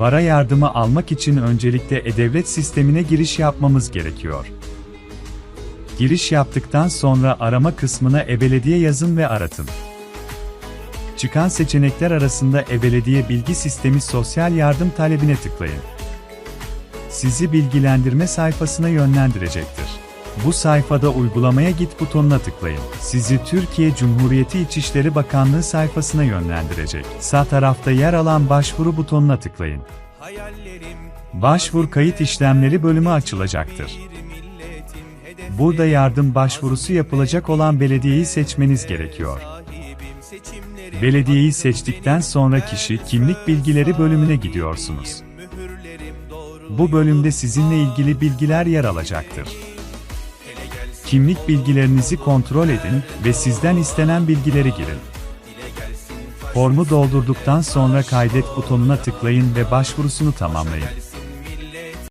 Para yardımı almak için öncelikle e-devlet sistemine giriş yapmamız gerekiyor. Giriş yaptıktan sonra arama kısmına e-belediye yazın ve aratın. Çıkan seçenekler arasında e-belediye bilgi sistemi sosyal yardım talebine tıklayın. Sizi bilgilendirme sayfasına yönlendirecektir. Bu sayfada uygulamaya git butonuna tıklayın. Sizi Türkiye Cumhuriyeti İçişleri Bakanlığı sayfasına yönlendirecek. Sağ tarafta yer alan başvuru butonuna tıklayın. Başvur kayıt işlemleri bölümü açılacaktır. Burada yardım başvurusu yapılacak olan belediyeyi seçmeniz gerekiyor. Belediyeyi seçtikten sonra kişi kimlik bilgileri bölümüne gidiyorsunuz. Bu bölümde sizinle ilgili bilgiler yer alacaktır. Kimlik bilgilerinizi kontrol edin ve sizden istenen bilgileri girin. Formu doldurduktan sonra kaydet butonuna tıklayın ve başvurusunu tamamlayın.